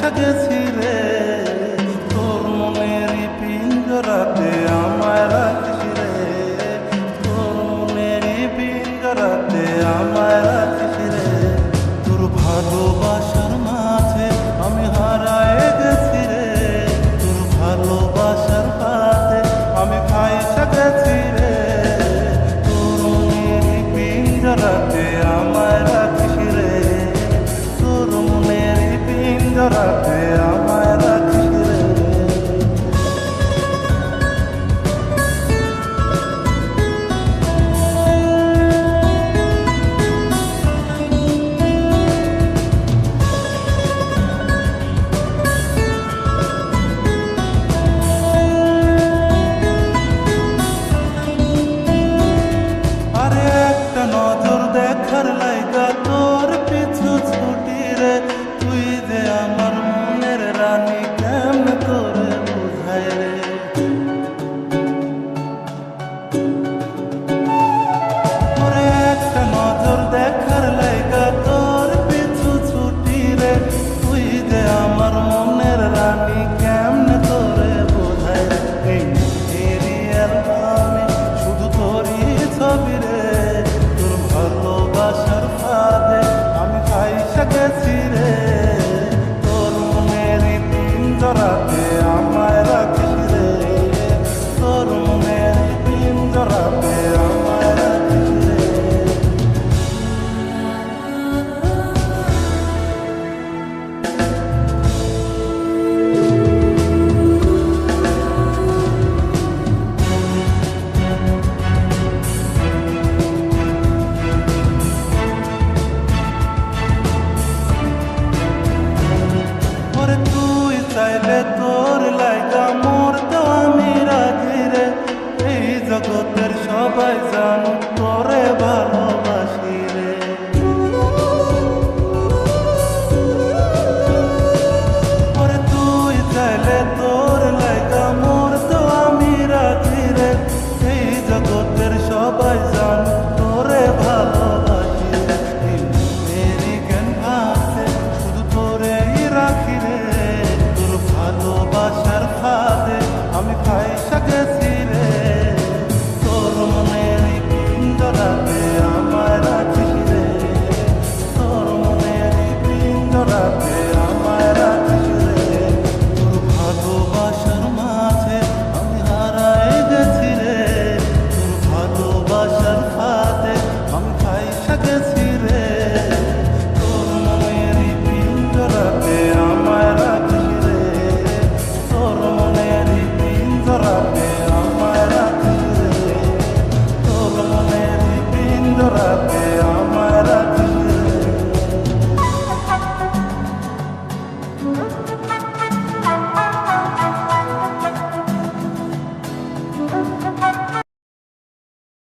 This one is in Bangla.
এসে গেছি রে তোর মনের পিঞ্জরাতে আমায় রাখিস রে তোর মনের 对啊 চাইলে তোর লাইগা মরতো আমি রাধি রে। এই জগতের সবাই জানো তোর